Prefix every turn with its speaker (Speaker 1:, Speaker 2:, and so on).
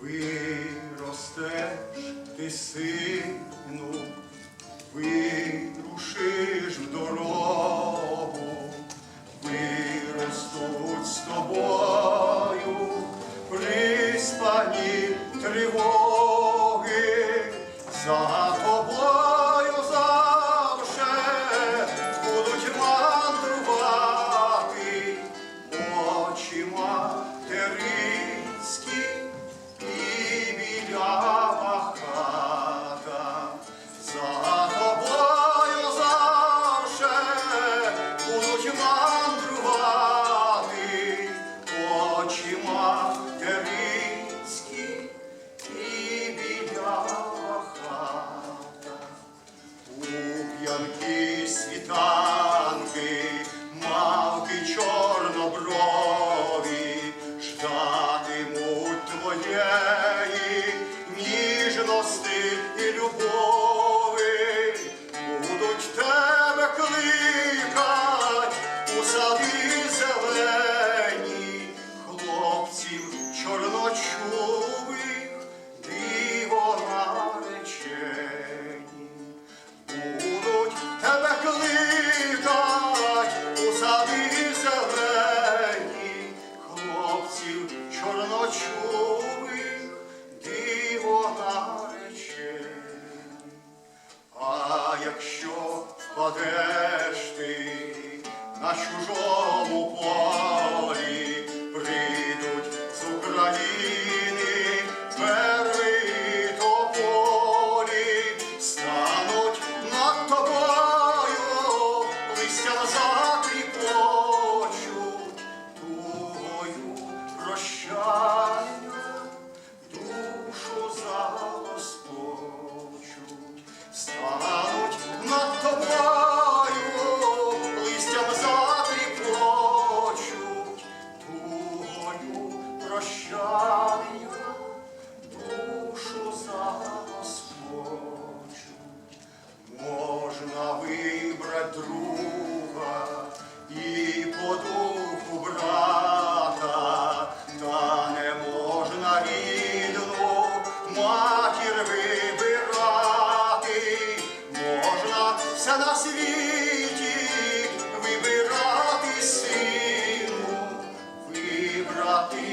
Speaker 1: виростеш ти сину, вирушиш в дорогу, виростуть з тобою приспані тривоги. yeah. якщо впадеш ти на чужому полі, прийдуть з України перли тополі, стануть над тобою листя назад. Ся на світі вибирати сину, вибрати.